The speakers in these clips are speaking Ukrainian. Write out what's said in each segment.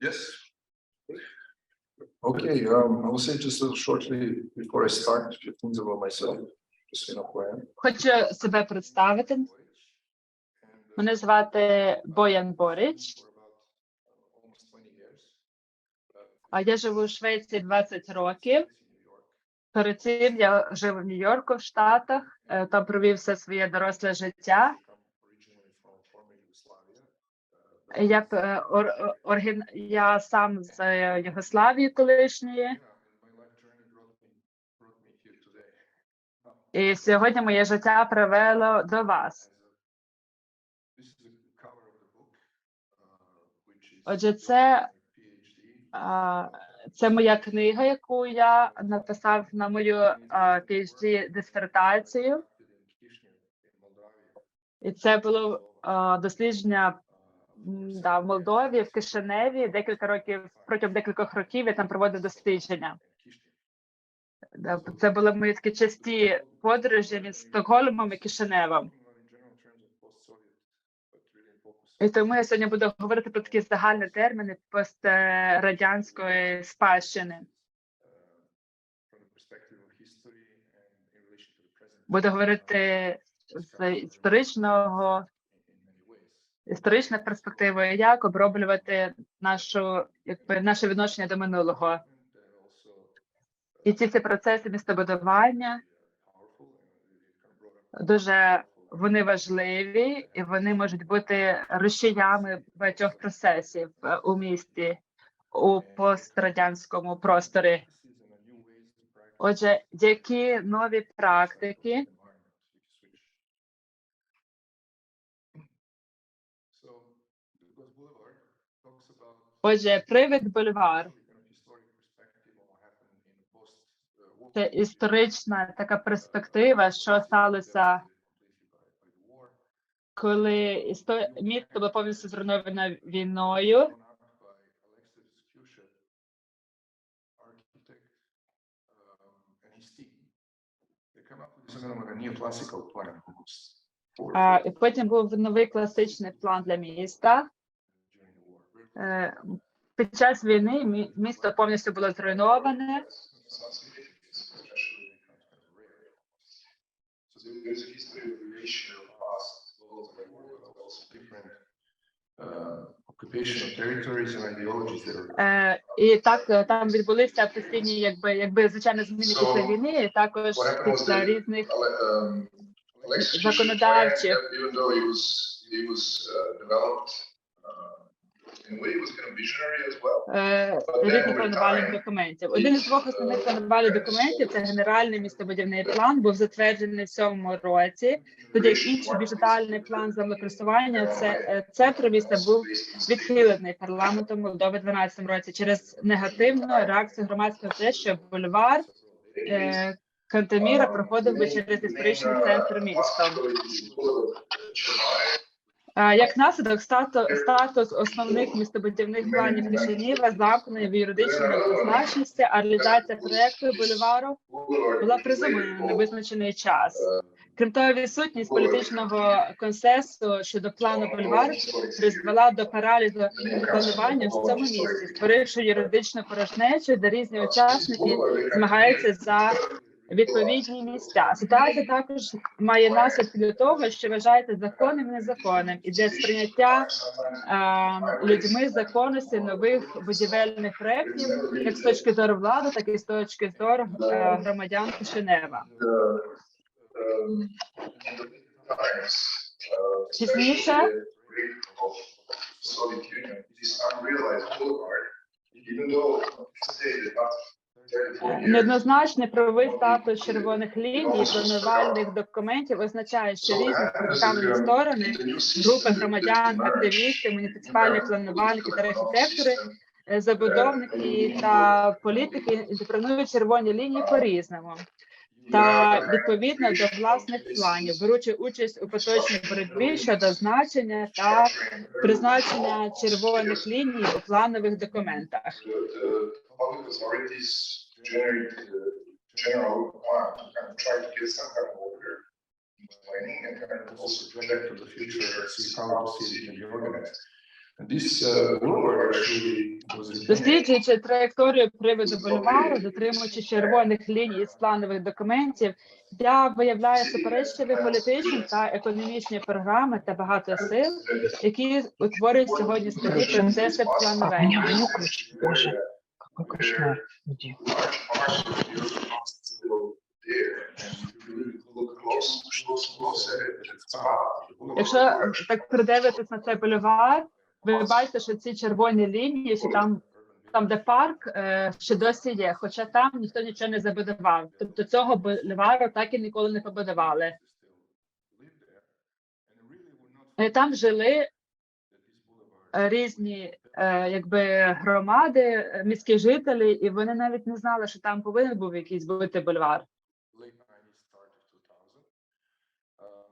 Yes. Okay, um, I will say just a little shortly before I start, a few things about myself, just so you know who I am. Хочу себе представити. And, uh, Мене звати Боян Борич, for about, uh, almost 20 years. Uh, а я живу у Швеції 20 років. in New York. Перед цим я жив в Нью-Йорку в Штатах, е, там провів все своє доросле життя. Come originally from former Yugoslavia. Uh, Я, б, е, ор- оригін... я сам з е, Югославії колишньої, yeah, and my life journey brought me, brought me here today. Now, і сьогодні моє життя привело до вас. Отже, це, це моя книга, яку я написав на мою PhD дисертацію. І це було дослідження да, в Молдові, в Кишиневі. Декілька років протягом декількох років я там проводив дослідження. Це були мої такі часті подорожі між Стокгольмом і Кишиневом. І тому я сьогодні буду говорити про такі загальні терміни пострадянської спадщини. Буду говорити з історичного історичної перспективи, як оброблювати нашу якби наше відношення до минулого. І ці всі процеси містобудування дуже вони важливі і вони можуть бути рушіями багатьох процесів е, у місті у пострадянському просторі. Отже, які нові практики Отже, привід бульвар це історична така перспектива, що сталося, коли істо... місто було повністю зруйновано війною. А, і потім був новий класичний план для міста. Е, Під час війни місто повністю було зруйноване. Uh, Е, І так е, там відбулися постійні, якби якби звичайно зміни після війни, і також після різних um, Законодавчих. Uh, uh, well. е, планувальних документів. Один із двох основних планувальних документів це генеральний містобудівний план, був затверджений в сьомому році. Тоді як інший більш детальний план землекористування це е, центр міста був відхилений парламентом Молдови в 12 році через негативну реакцію громадського те, що бульвар е, Кантеміра проходив би через історичний центр міста. Як наслідок, статус, основних містобудівних планів Кишинєва замкнений в юридичній неоднозначності, а реалізація проекту бульвару була приземлена на визначений час. Крім того, відсутність політичного консенсусу щодо плану бульвару призвела до паралізу планування в цьому місці, створивши юридичну порожнечу, де різні учасники змагаються за відповідні місця. Ситуація також має наслідки для того, що вважається законним і незаконним, і де сприйняття е, людьми законності нових будівельних проєктів, як з точки зору влади, так і з точки зору е, громадян Кишинева. Пізніше Неоднозначний правовий статус червоних ліній планувальних документів означає, що різні представлені сторони, групи громадян, активісти, муніципальні планувальники та архітектори, е, забудовники та політики інтерпретують червоні лінії по-різному. Та відповідно до власних планів, беручи участь у поточній боротьбі щодо значення та призначення червоних ліній у планових документах. The general plan to kind of try to get some kind of order in planning and kind of also project to the future, see how the city can be organized. This uh, actually. Досліджуючи траєкторію приводу бульвару, дотримуючи червоних ліній з планових документів, я виявляє суперечливі політичні та економічні програми та багато сил, які утворюють сьогодні складні процеси планування. Якщо так придивитись на цей бульвар, ви бачите, що ці червоні лінії, що там, там де парк, е, ще досі є, хоча там ніхто нічого не забудував. Тобто цього бульвару так і ніколи не побудували. Там жили е, різні якби громади, е, міські жителі, і вони навіть не знали, що там повинен був якийсь бути бульвар. Uh, uh.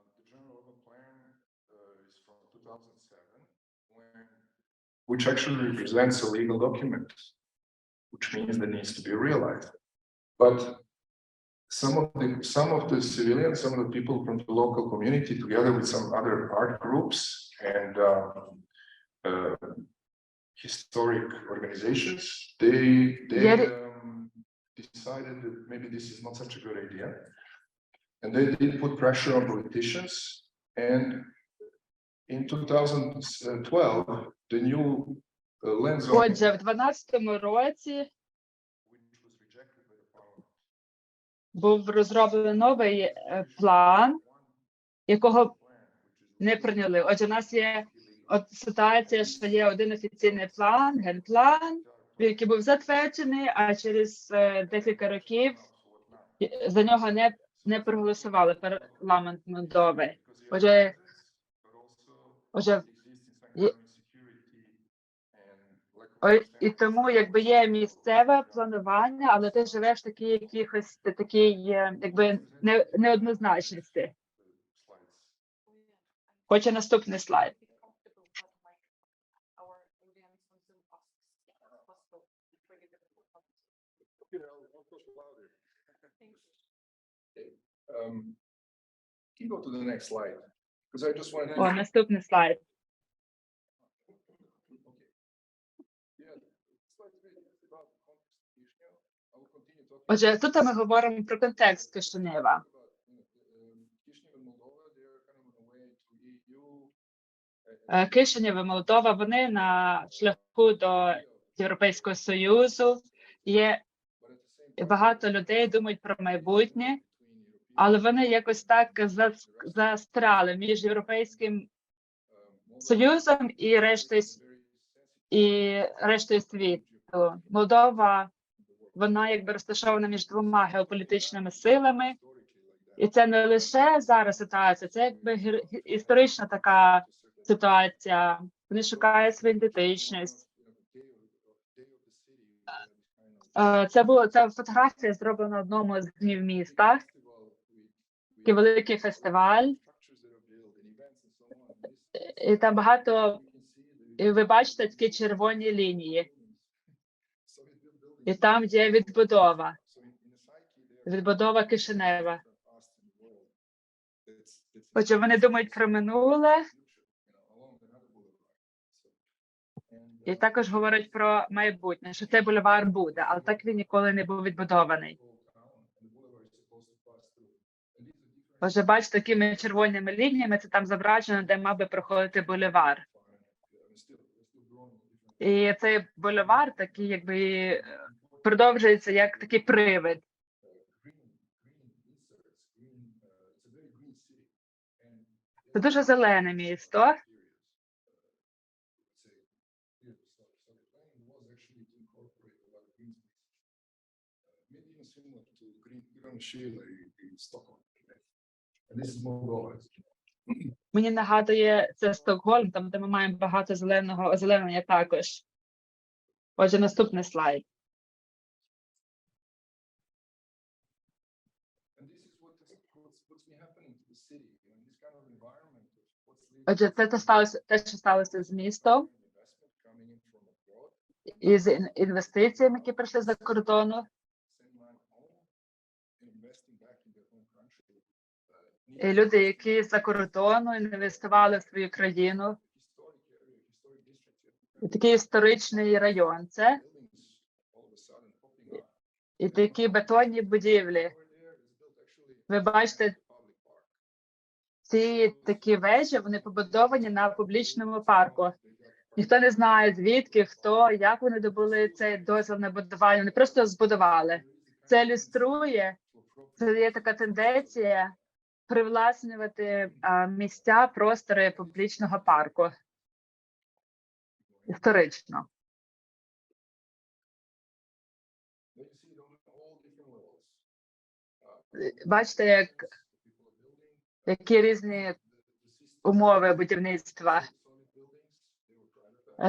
Which actually represents a legal document, which means that needs to be realized. But some of the, some of the civilians, some of the people from the local community, together with some other art groups and, um, uh, historic organizations, they, they, Yeah, um, decided that maybe this is not such a good idea. And they did put pressure on politicians and in two thousand twelve, the new uh, land zone. Отже, в 12-му році Which was rejected by the parliament. був розроблений новий е, план, якого не прийняли. Отже, у нас є от ситуація, що є один офіційний план, генплан, який був затверджений, а через е, декілька років за нього не, не проголосували парламент Молдови. Отже, отже, і тому якби є місцеве планування, але ти живеш в якихось такій, е, якби не, неоднозначності. Хоче наступний слайд. Um, can you go to the next slide? Because I just want. О, наступний слайд. Отже, тут ми говоримо про контекст Кишинева. Е, Кишинєв і Молдова, вони на шляху до Європейського Союзу. Є багато людей думають про майбутнє, але вони якось так зас- застряли між Європейським Союзом і рештою і рештою світу. Молдова, вона якби розташована між двома геополітичними силами, і це не лише зараз ситуація, це якби історична така ситуація. Вони шукають свою ідентичність. Е, Це було це фотографія зроблена на одному з днів міста. Такий великий фестиваль, і там багато. І ви бачите такі червоні лінії, і там є відбудова, відбудова Кишинева. Отже, вони думають про минуле і також говорять про майбутнє, що цей бульвар буде, але так він ніколи не був відбудований. Отже, бачите, такими червоними лініями це там зображено, де мав би проходити бульвар. І цей бульвар такий, якби е, продовжується як такий привид. Це дуже зелене місто. Мені нагадує це Стокгольм, там де ми маємо багато зеленого озеленення також. Отже, наступний слайд. Отже, це те сталося те, що сталося з містом і з інвестиціями, які прийшли за кордону. Люди, які за кордону інвестували в свою країну, І такий історичний район. Це і такі бетонні будівлі. Ви бачите, ці такі вежі вони побудовані на публічному парку. Ніхто не знає звідки, хто, як вони добули цей дозвіл на будування. Вони просто збудували. Це ілюструє, це є така тенденція привласнювати а, місця, простори публічного парку. Історично. Бачите, як, які різні умови будівництва.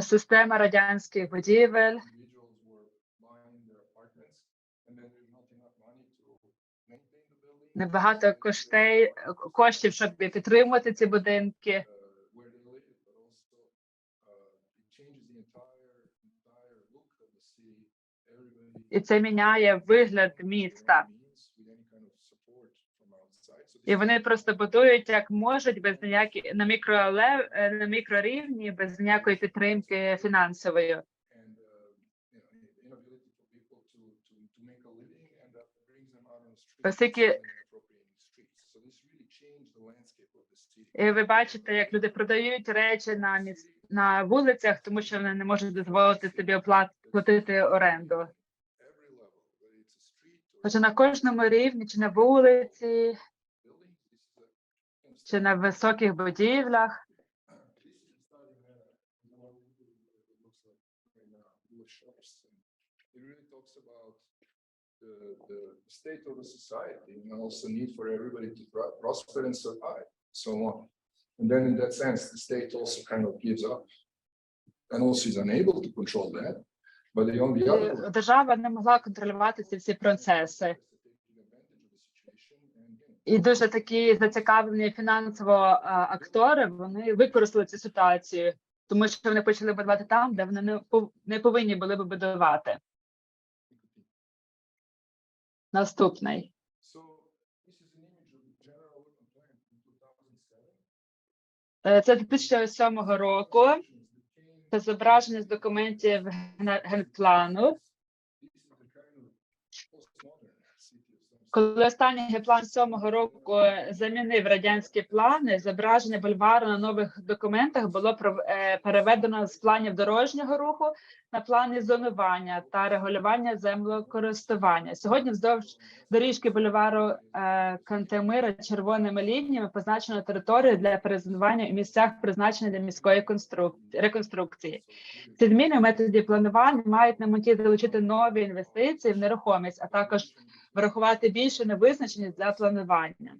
Система радянських будівель. Небагато коштей, коштів, щоб підтримувати ці будинки. І це міняє вигляд міста. І вони просто будують як можуть, без ніякі на мікро на мікрорівні, без ніякої підтримки фінансової. Оскільки- І ви бачите, як люди продають речі на на вулицях, тому що вони не можуть дозволити собі оплат... платити оренду. Отже, на кожному рівні, чи на вулиці, чи на високих будівлях, state of the society and also need for everybody to prosper and survive, so on. And then in that sense, the state also kind of gives up. And also is unable to control that, but the on the other. Е, держава не могла контролювати ці всі. І дуже такі зацікавлені фінансово а, актори вони використали цю ситуацію, тому що вони почали будувати там, де вони не не повинні були би будувати. Наступний. So this is an image of the general urban plan from two thousand seven. Е, Це 2007 року. Це зображення з документів ген- генплану. Коли останній генплан сьомого року замінив радянські плани, зображення бульвару на нових документах було е, переведено з планів дорожнього руху на плани зонування та регулювання землекористування. Сьогодні вздовж доріжки бульвару е, Кантемира червоними лініями позначено територію для перезонування у місцях, призначених для міської конструк- реконструкції. Ці зміни в методі планування мають на меті залучити нові інвестиції в нерухомість, а також врахувати більше невизначеність для планування.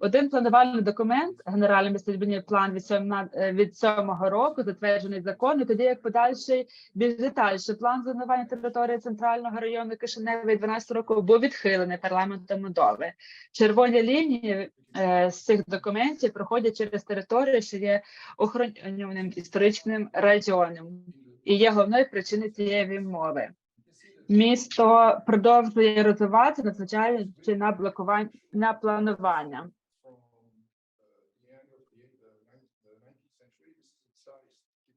Один планувальний документ, генеральний містобудівний план від 7, від 7 року, затверджений законом, тоді як подальший більш детальше план зонування території центрального району Кишинева від 12 року був відхилений парламентом Молдови. Червоні лінії е, з цих документів проходять через територію, що є охоронюваним історичним районом, і є головною причиною цієї відмови. Місто продовжує розвиватися, незважаючи на блокування на планування.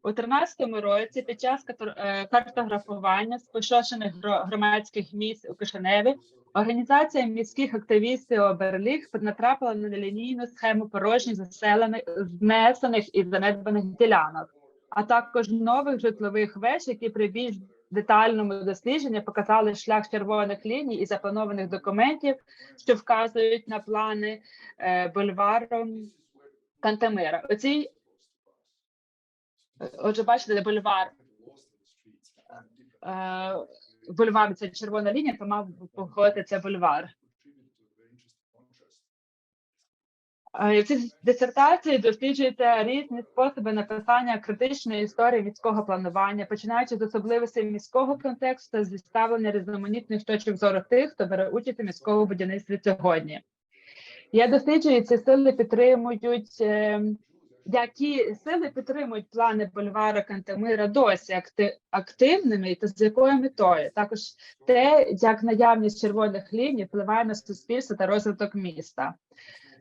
У 13-му році під час е, картографування спошошених громадських місць у Кишиневі організація міських активістів Оберліг натрапила на нелінійну схему порожніх заселених, знесених і занедбаних ділянок, а також нових житлових веж, які при більш детальному дослідженні показали шлях червоних ліній і запланованих документів, що вказують на плани е, бульвару Кантемира. Оці Отже, бачите, де бульвар. Е, бульвар це червона лінія, то мав походити це бульвар. Е, В цій дисертації досліджуються різні способи написання критичної історії міського планування, починаючи з особливостей міського контексту та зіставлення різноманітних точок зору тих, хто бере участь у міському будівництві сьогодні. Я досліджую, ці сили підтримують е, які сили підтримують плани бульвара Кантемира досі акти- активними та з якою метою? Також те, як наявність червоних ліній впливає на суспільство та розвиток міста.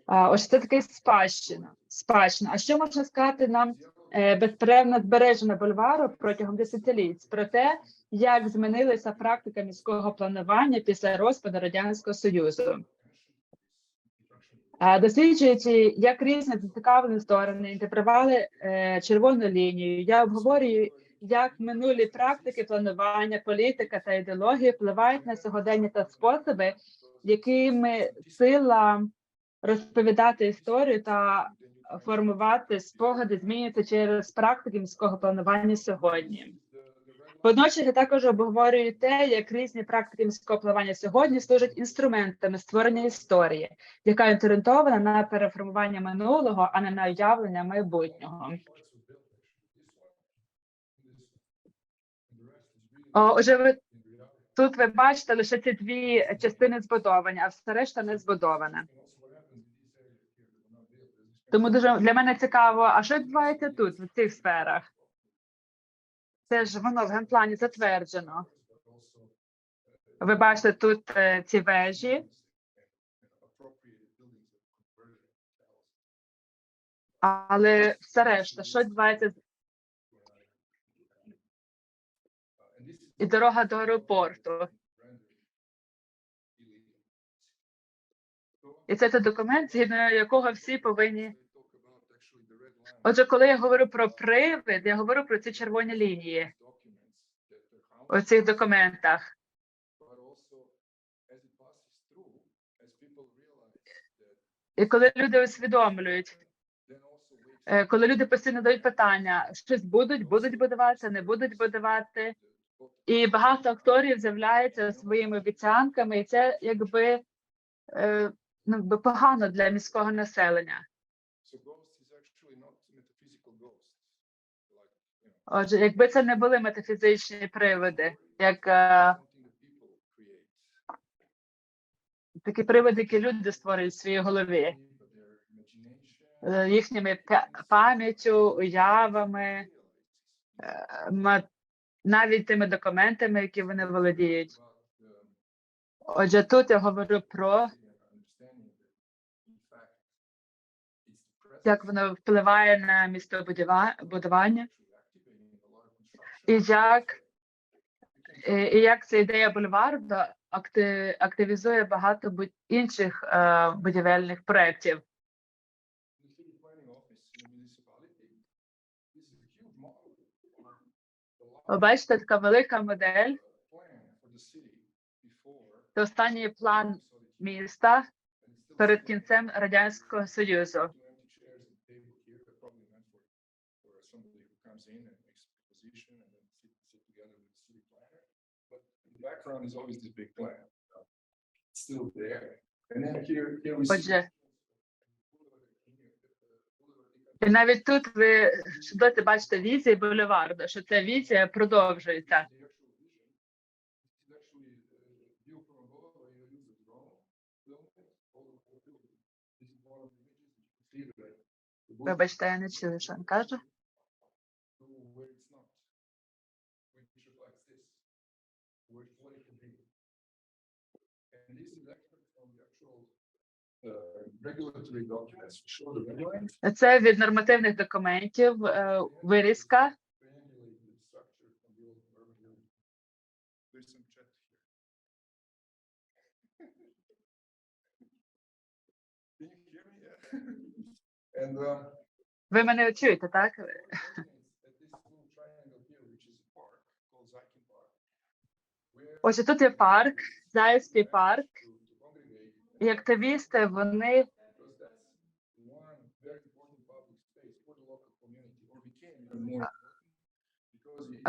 Ось це таке спадщина. Спадщина. А що можна сказати нам е, безперервно збережена бульвару протягом десятиліть про те, як змінилася практика міського планування після розпаду радянського союзу. Досліджуючи, як різні зацікавлені сторони інтегрували е, червону лінію, я обговорюю, як минулі практики планування, політика та ідеології впливають на сьогодення та способи, якими сила розповідати історію та формувати спогади змінюється через практики міського планування сьогодні. Водночас я також обговорюю те, як різні практики міського планування сьогодні служать інструментами створення історії, яка орієнтована на переформування минулого, а не на уявлення майбутнього. О, Отже, ви тут ви бачите лише ці дві частини збудовані, а все решта не збудоване. Тому дуже для мене цікаво, а що відбувається тут, в цих сферах? Це ж воно в генплані затверджено. Ви бачите тут е, ці вежі, але все решта, що відбувається і дорога до аеропорту. І це той документ, згідно якого всі повинні. Отже, коли я говорю про привид, я говорю про ці червоні лінії у цих документах. І коли люди усвідомлюють, е, коли люди постійно дають питання, щось будуть, будуть будувати, не будуть будувати. І багато акторів з'являються своїми обіцянками, і це якби е, ну, якби погано для міського населення. Отже, якби це не були метафізичні привиди, як е, такі привиди, які люди створюють в своїй голові, е, їхніми пам'яттю, уявами, е, навіть тими документами, які вони володіють. Отже, тут я говорю про як воно впливає на містобудування і як, і, і як ця ідея бульвару активізує багато інших е, будівельних проєктів. Ви бачите, така велика модель. Це останній план міста перед кінцем Радянського Союзу. Background is always this big plan. Still there. And then here, here we see. Отже, і навіть тут ви досі бачите візії бульварду, що ця візія продовжується. Вибачте, я не чую, що він каже. Regulatory documents show the red line. Це від нормативних документів е, вирізка. triangulate the structure from the old urban building. There's some chat here. Can you hear me? Yeah. And um. Ви мене чуєте, так? Отже, тут є парк, Заївський парк, і активісти вони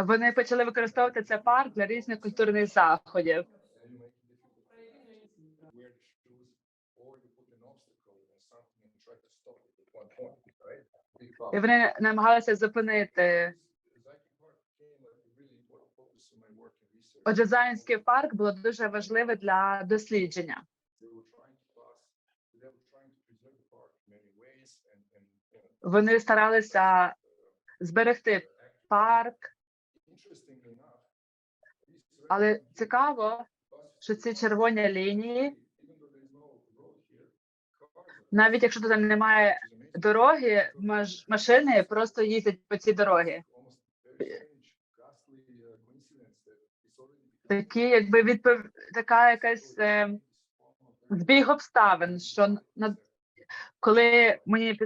вони почали використовувати цей парк для різних культурних заходів. І вони намагалися зупинити. Отже, Заїнський парк було дуже важливе для дослідження. They were trying to pass, they were trying to preserve the park in many ways and, and, you know, Вони старалися зберегти парк, але цікаво, що ці червоні лінії, навіть якщо тут немає дороги, машини просто їздять по цій дорогі. Такі, якби відпов... така якась е, збіг обставин, що на коли мені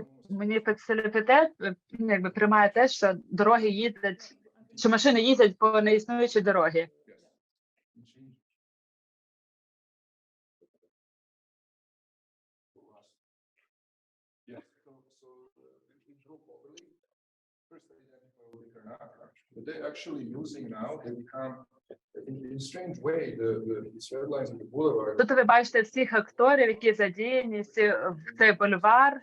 е, ну, якби приймає те, що дороги їздять, що машини їздять по неіснуючій дорогі. Uh, not, but they're actually using now, they become, in, in strange way, the, the, red lines on the boulevard. Тут ви бачите всіх акторів, які задіяні всі в цей бульвар.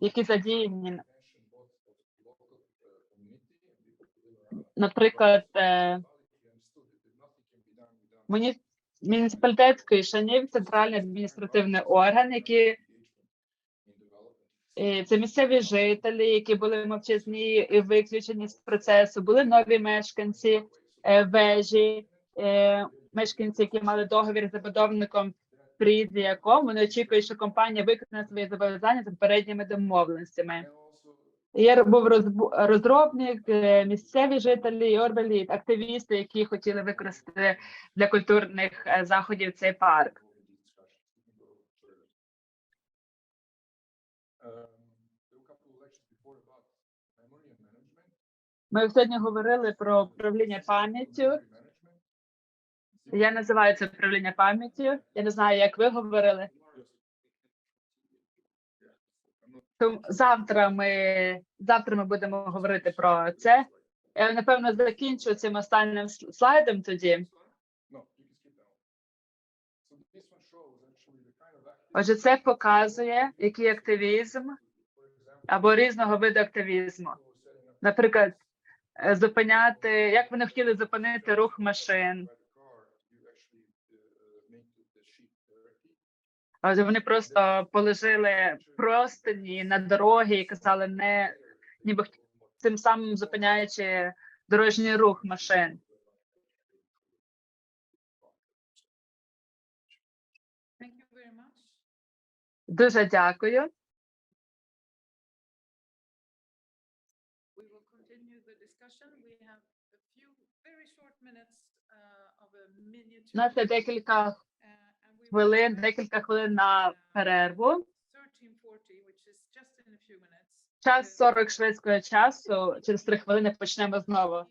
Які задіяні, наприклад, е, муні... Шанів центральний адміністративний орган, які е, це місцеві жителі, які були мовчазні і виключені з процесу, були нові мешканці е, вежі, е, мешканці, які мали договір з забудовником, при якому вони очікують, що компанія виконає свої зобов'язання за попередніми домовленостями. Є був розробник, е, місцеві жителі, і орбелі, активісти, які хотіли використати для культурних е, заходів цей парк. Ми сьогодні говорили про управління пам'яттю. Я називаю це управління пам'яттю. Я не знаю, як ви говорили. Завтра ми завтра ми будемо говорити про це. Я напевно закінчу цим останнім слайдом тоді. Отже, це показує, який активізм або різного виду активізму. Наприклад, е, зупиняти, як вони хотіли зупинити рух машин. Вони просто положили простині на дороги і казали, не ніби тим самим зупиняючи дорожній рух машин. Дуже дякую. Uh. У нас є декілька uh, and we will хвилин, декілька хвилин на перерву. 13:40, which is just in a few minutes. Час Uh, 40 шведського часу. Через три хвилини почнемо знову.